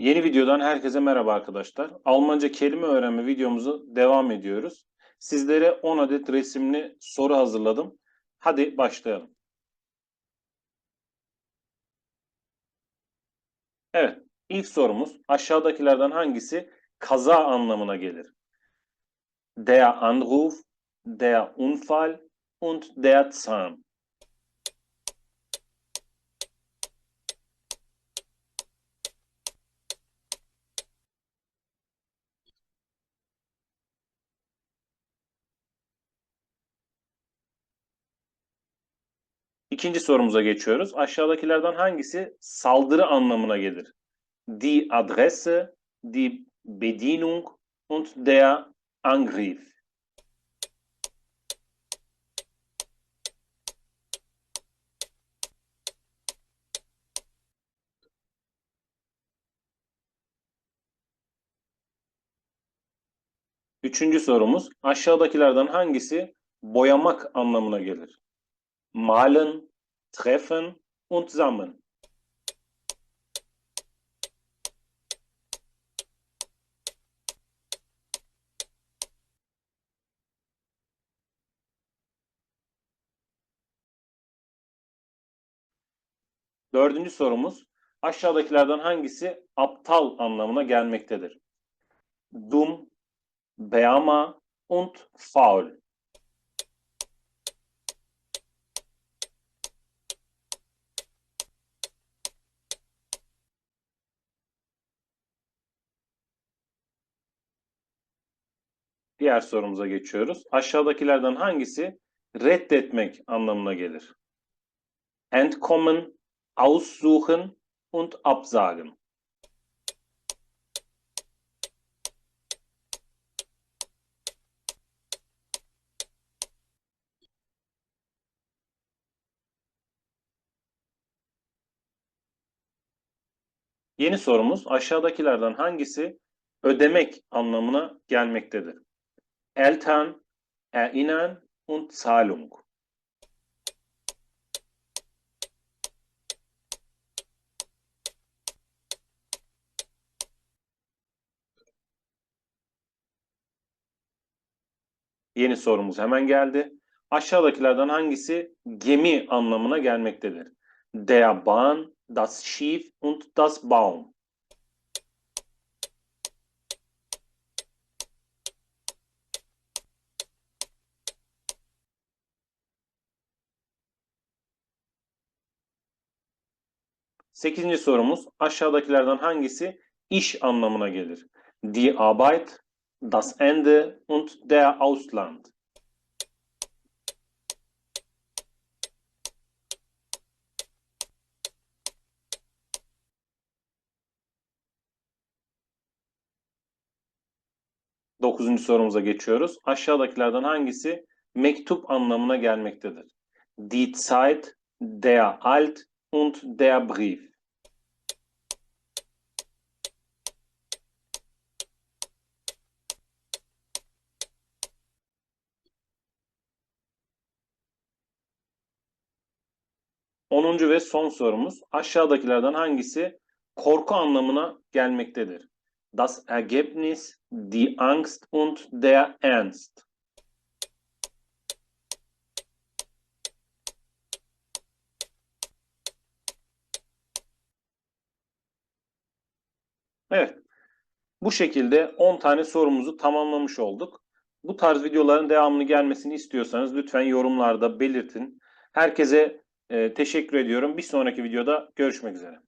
Yeni videodan herkese merhaba arkadaşlar. Almanca kelime öğrenme videomuzu devam ediyoruz. Sizlere 10 adet resimli soru hazırladım. Hadi başlayalım. Evet, ilk sorumuz aşağıdakilerden hangisi kaza anlamına gelir? Der Anruf, der Unfall und der Zahn. İkinci sorumuza geçiyoruz. Aşağıdakilerden hangisi saldırı anlamına gelir? Die Adresse, die Bedienung und der Angriff. Üçüncü sorumuz aşağıdakilerden hangisi boyamak anlamına gelir? Malen, treffen und sammeln. Dördüncü sorumuz aşağıdakilerden hangisi aptal anlamına gelmektedir? Dumm, beama und faul. Diğer sorumuza geçiyoruz. Aşağıdakilerden hangisi reddetmek anlamına gelir? Entkommen, aussuchen und absagen. Yeni sorumuz aşağıdakilerden hangisi ödemek anlamına gelmektedir? Eltern, erinnern und Zahlung. Yeni sorumuz hemen geldi. Aşağıdakilerden hangisi gemi anlamına gelmektedir? Der Bahn, das Schiff und das Baum. Sekizinci sorumuz aşağıdakilerden hangisi iş anlamına gelir? Die Arbeit, das Ende und der Ausland. Dokuzuncu sorumuza geçiyoruz. Aşağıdakilerden hangisi mektup anlamına gelmektedir? Die Zeit, der Alt und der Brief. Onuncu ve son sorumuz aşağıdakilerden hangisi korku anlamına gelmektedir? Das Ergebnis, die Angst und der Ernst. Evet. Bu şekilde 10 tane sorumuzu tamamlamış olduk. Bu tarz videoların devamını gelmesini istiyorsanız lütfen yorumlarda belirtin. Herkese e, teşekkür ediyorum. Bir sonraki videoda görüşmek üzere.